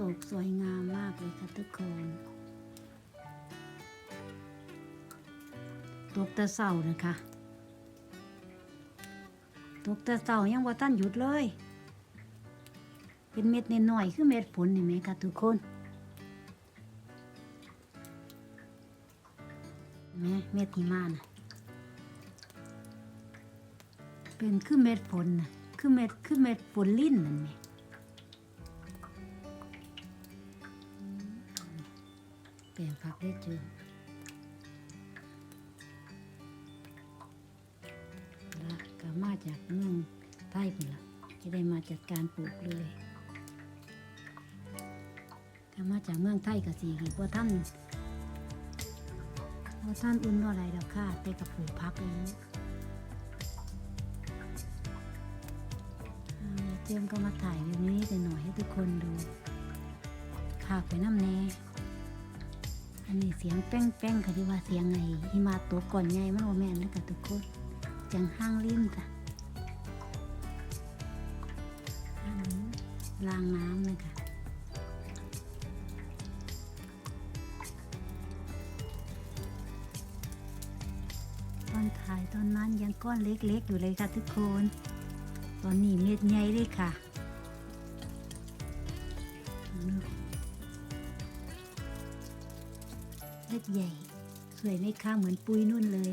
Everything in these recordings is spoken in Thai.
ตกสวยงามมากเลยค่ะทุกคน ตกแต่เสานะคะ ตกแต่เสายังว่าท่านหยุดเลย เป็นเม็ดนน้อยคือเม็ดฝนนี่ไหมคะทุกคนเห็นไหมเม็ดหิมะนะเป็นคือเม็ดฝนนะคือเม็ดคือเม็ดฝนลิ้นนั่นไหม ปลงผักได้เจอละก็มาจากเมืองไทยพุ่นละจะได้มาจัดการปลูกเลยก็มาจากเมืองไทยกับสีกี่ว่าท่านว่าท่านอุ่นว่าอะไรดอกค่ะแต่กับปลูกพักเอ่าเจมก็มาถ่ายวิวนี้แต่หน่อยให้ทุกคนดูภาคไปน้ำแน่ อันนี้เสียงแป้งแป้งๆค่ะที่ว่าเสียงไงหิมาตกก่อนไงมันว่าแม่นแล้วกับทุกคนจังห้างลิ้นจ้ะล้างน้ำเลยค่ะตอนถ่ายตอนนั้นยังก้อนเล็กๆอยู่เลยค่ะทุกคน ตอนนี้เม็ดใหญ่เลยค่ะ เม็ดใหญ่ สวยไหมคะเหมือนปุยนุ่นเลย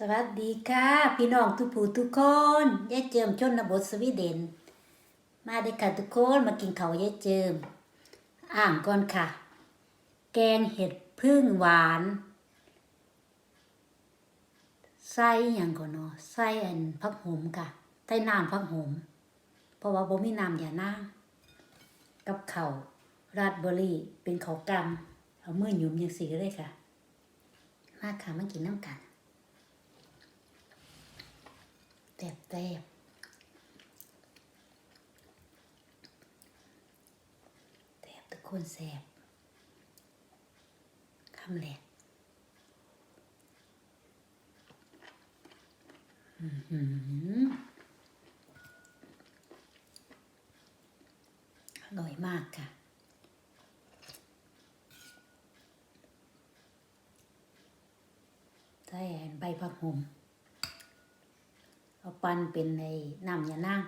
สวัสดีค่ะ พี่น้องทุกผู้ทุกคนยายเจิมชนบทสวีเดน มาเด้ค่ะทุกคนมากินข้าวยายเจิม อ่างก่อนค่ะ แกงเห็ดพึ่งหวานไส้อย่างก่อนเนาะไส้อันพักหมค่ะไส้น้ำพักหมเพราะว่าบ่มีน้ำอย่านั่งกับเขาราดเบอร์รี่เป็นเขากำเอามือหยุมยังสีเลยค่ะ มาค่ะมากินน้ำกัน แตบแตบแตบทุกคนแสบคำแหลกอื้อร่อยมากค่ะใส่ใบผักหม เอาปั้นเป็นในน้ำยานั่ง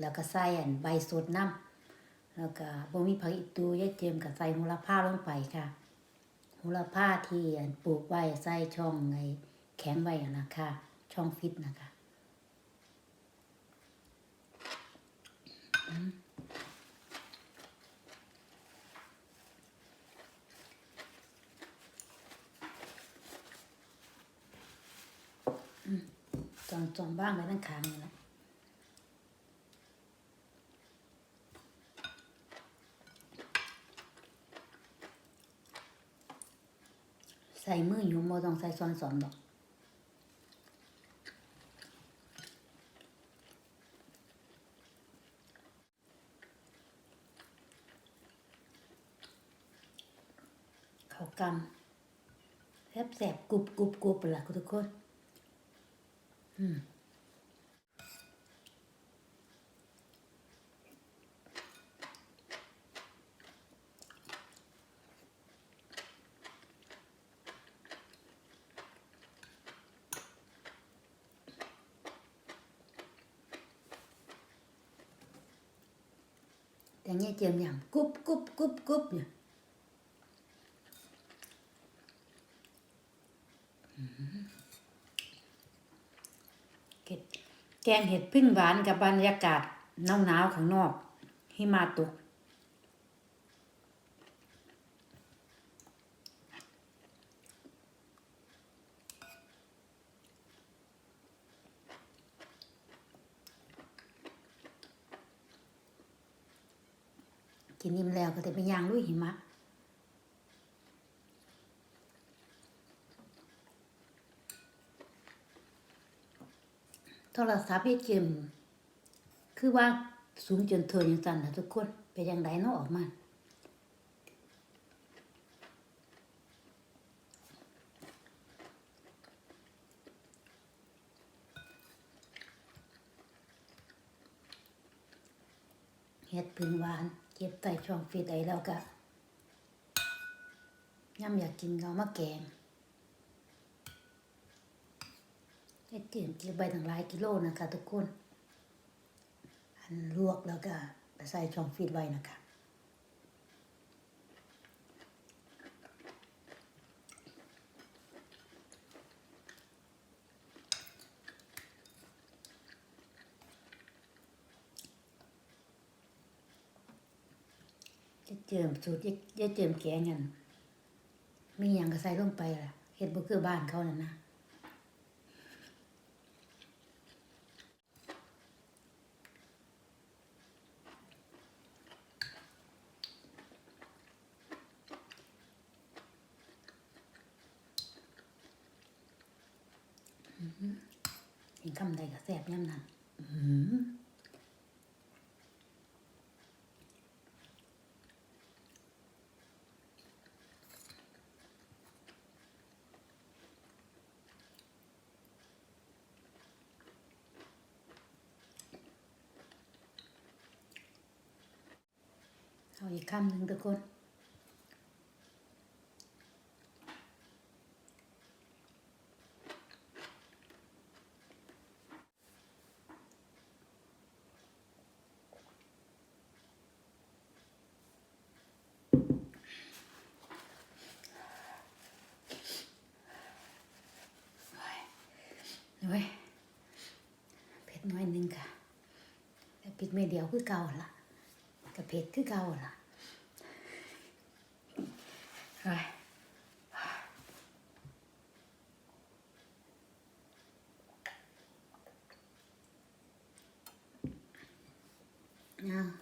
แล้วก็ใส่อันใบสดน้ำแล้วก็บ่มีผักอีตูยายเจมกับใส่โหระพาลงไปค่ะโหหูละผ้าที่อันปลูกไว้ใส่ช่องไงแข็งไว้นะคะช่องฟิตนะคะอืมอืมจ องจองบ้างไว้ตั้งคางนี่แหละใส่มืออยู่โมต้องใส่ซ้อนสอนดอกเขากำแสบแสบกรุบกรุบกรุบล่ะทุกคน อืมแต่เนี่ยเจียมอย่างกรุบกรุบกรุบกรุบเนี่ย เก็ด แกงเห็ดพึ่งหวานกับบรรยากาศหนาวหนาวๆข้างนอกหิมาตกกินอิ่มแล้วก็จะไปย่างลุยหิมะ โทรศัพท์ให้เจมคือว่าสูงจนเทินอย่างจันนะทุกคนไปยังไดเนาะออกมาเฮ็ดพึ่งหวาน เก็บใต้ช่องฟีดไอแล้วก็ย่ำอยากกินเอามาแกง เฮ็ดเตรียมก็บใบตั้งหลายกิโลนะคะทุกคน อันลวกแล้วก็ใส่ช่องฟีดไว้นะคะจะเจิมสูตรจะเจิมแกงกันมีอย่างก็ใส่ลงไปล่ะเฮ็ดบ่คือบ้านเขานั่นนะ เห็นคำใดก็แซ่บย่ำนั้นอื้อหือเอาอีกคำหนึ่งทุกคน เว้ยเผ็ดน้อยนึงค่ะแต่ปิดไม่เดียวคือเก่าละกับเผ็ดคือเก่าละเฮ้ย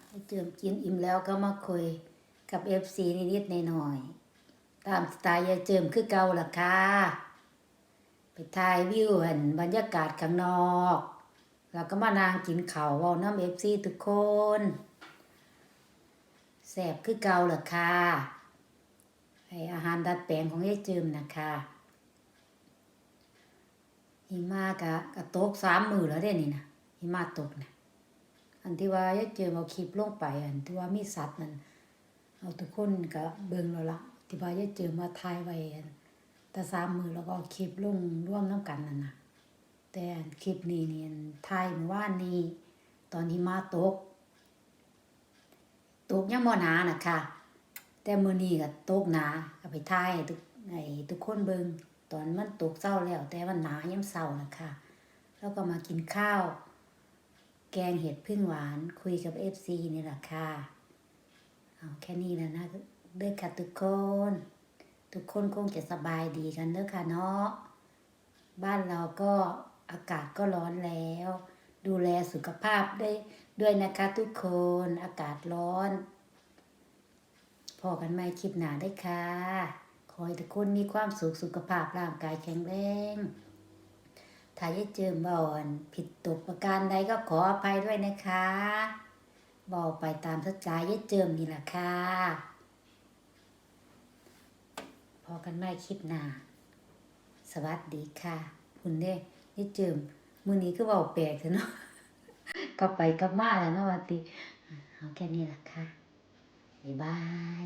เอาเจิมกินอิ่มแล้วก็มาคุยกับเอฟซีนิดๆหน่อยๆตามสไตล์ยายเจิมคือเก่าล่ะค่ะ ไปถ่ายวิวเห็นบรรยากาศข้างนอก แล้วก็มานางกินเขาวเว้าน้ำเอฟซีทุกคนแสบคือเกาเหรอค่ะไออาหารดัดแปลงของยายจืมนะคะหิมากะกะตกสามมือแล้วเด้นี่นะหิมาตกนะอันที่ว่ายายจืมเอาคลิปลงไปอันที่ว่ามีสัตว์นั่นเอาทุกคนก็เบิ่งแล้วละที่ว่ายายจืมมาถ่ายไว้อัน แต่สามมือแล้วก็คลิปลงร่วมน้ำกันนั่นนะแต่คลิปนี้เนี่ยถ่ายเมื่อวานนี้ ตอนที่มาตก ตกยังบ่หนานะค่ะแต่มือนี้ก็ตกหนาก็ไปถ่ายทุกให้ทุกคนเบิงตอนมันตกเศร้าแล้ว แต่วันหนายามเศร้านะคะแล้วก็มากินข้าว แกงเห็ดพึ่งหวานคุยกับ FC นี่แหละค่ะเอาแค่นี้แล้วนะเด้อค่ะทุกคน ทุกคนคงจะสบายดีกันเด้อค่ะเนาะบ้านเราก็อากาศก็ร้อนแล้ว ดูแลสุขภาพด้วยด้วยนะคะทุกคนอากาศร้อน พอกันใหม่คลิปหนาได้ค่ะ ขอให้ทุกคนมีความสุขสุขภาพร่างกายแข็งแรงถ้าได้เจอบ่อนผิดตกประการใดก็ขออภัยด้วยนะคะบอกไปตามสัจจายเจิมนี่แหละค่ะ พอกันไม่คลิปหน้าสวัสดีค่ะคุณเด้ยี่เจิมมือนี้ก็เบาแปลกเถอะเนาะก็ไปกลับมาแล้วเนาะวันตีเอาแค่นี้แหละค่ะบ๊ายบาย